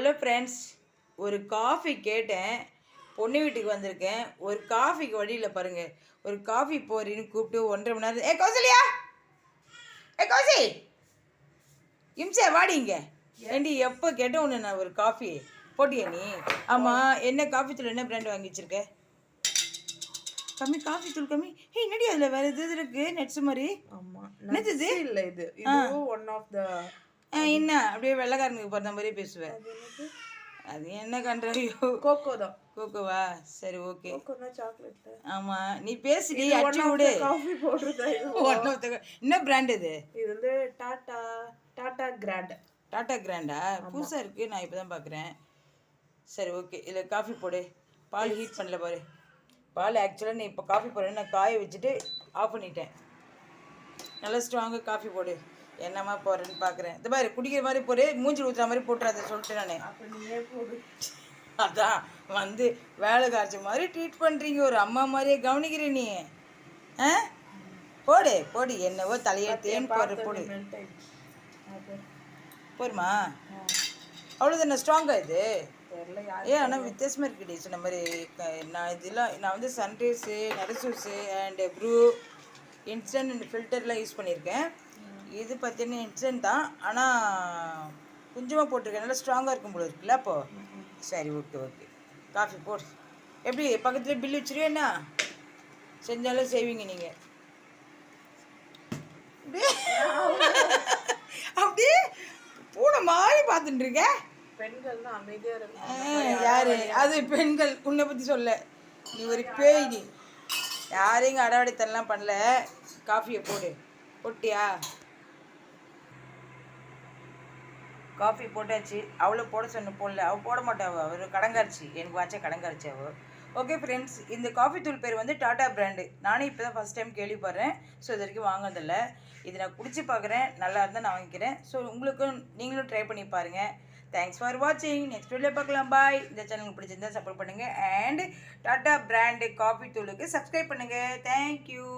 Hello friends ஒரு coffee கேட்டேன். பொண்ணு வீட்டுக்கு வந்திருக்கேன். ஒரு காஃபிக்கு வழியில் பாருங்க. ஒரு காஃபி போறீன்னு கூப்பிட்டு ஒன்றரை மணி நேரம் ஏ கௌசல்யா! ஏ கௌசி! இம்சே வாடி இங்க. ஏண்டி எப்போ கேட்டேன் உன்னை நான் ஒரு காஃபி போட்டியா நீ? ஆமாம் என்ன காஃபி தூள் என்ன பிராண்ட் வாங்கி வச்சிருக்க? கம்மி காஃபி தூள் கம்மி. ஏ என்னடி அதில் வேறு எது எது இருக்கு? நெட்ஸ் மாதிரி. ஆமா என்னது இது? இல்ல இது. ஒன் ஆஃப் த என்ன? அப்படியே வெள்ளைக்காரனுக்கு பிறந்த மாதிரி பேசுவேன் அது என்ன கண்ட்ரையோ கோகோ தான். கோகோவா? சரி ஓகே. சாக்லேட்ல ஆமா. நீ பேசுடி அடிச்சு விடு. காஃபி போடுறதா என்ன பிராண்ட் இது? இது வந்து டாடா டாடா கிராண்ட் டாடா கிராண்டா புதுசா இருக்கு நான் இப்பதான் பார்க்குறேன் சரி ஓகே. இதில் காஃபி போடு. பால் ஹீட் பண்ணல பாரு. பால் ஆக்சுவலாக நீ இப்போ காஃபி போடுறேன் நான் காய வச்சுட்டு ஆஃப் பண்ணிட்டேன். நல்லா ஸ்ட்ராங்காக காஃபி போடு. என்னம்மா போடுறேன்னு பார்க்குறேன் இந்த மாதிரி குடிக்கிற மாதிரி போடு மூஞ்சி ஊற்றுற மாதிரி போட்டுறாத சொல்லிட்டு நான். அதான் வந்து வேலை காய்ச்ச மாதிரி ட்ரீட் பண்ணுறீங்க ஒரு அம்மா மாதிரியே கவனிக்கிற நீ. ஆ? போடு போடு என்னவோ தலையெழுத்தேன்னு போடுற போடு. போருமா? அவ்வளோதானே ஸ்ட்ராங்காக இது? தெரியல யார் ஏ ஆனால் வித்தியாசமாக இருக்குடி சொன்ன மாதிரி நான் இதெல்லாம் நான் வந்து Sunrise Narasus and Bru instant and ஃபில்டர்லாம் use பண்ணியிருக்கேன். இது பார்த்தீங்கன்னா இன்ஸ்டன்ட் தான். ஆனால் கொஞ்சமாக போட்டிருக்கேன். நல்லா ஸ்ட்ராங்காக இருக்கும் போல இருக்குல்ல அப்போ? சரி ஓகே ஓகே காஃபி போடு. எப்படி பக்கத்தில் பில் வச்சிருவே என்ன? செஞ்சாலும் செய்வீங்க நீங்கள் அப்படியே? பூனை மாதிரி பார்த்துட்டு இருக்க? பெண்கள் தான் அமைதியா இருக்கும் யாரு? அது பெண்கள். உன்னை பத்தி சொல்ல. நீ ஒரு பேய் நீ. யாரையும் அடாவடித்தனலாம் பண்ணல. காஃபியை போடு. போட்டியா? காஃபி போட்டாச்சு. அவளும் போட சொன்ன போடல அவள் போட மாட்டாள் அவர் கடங்காரிச்சி. எனக்கு வாச்சா கடங்காரிச்சி அவ. ஓகே ஃப்ரெண்ட்ஸ் இந்த காஃபி தூள் பேர் வந்து டாடா பிராண்டு நானே இப்போ தான் ஃபஸ்ட் டைம் கேள்விப்படுறேன். ஸோ இது வரைக்கும் வாங்கினதில்ல. இது நான் குடிச்சு பார்க்குறேன். நல்லா இருந்தால் நான் வாங்கிக்கிறேன். ஸோ உங்களுக்கும் நீங்களும் ட்ரை பண்ணி பாருங்கள் தேங்க்ஸ் ஃபார் வாட்சிங் நெக்ஸ்ட் வீடியோ பார்க்கலாம். பாய் இந்த சேனலுக்கு பிடிச்சிருந்தா சப்போர்ட் பண்ணுங்கள் அண்ட் டாடா பிராண்டு காஃபி தூளுக்கு சப்ஸ்கிரைப் பண்ணுங்கள் தேங்க்யூ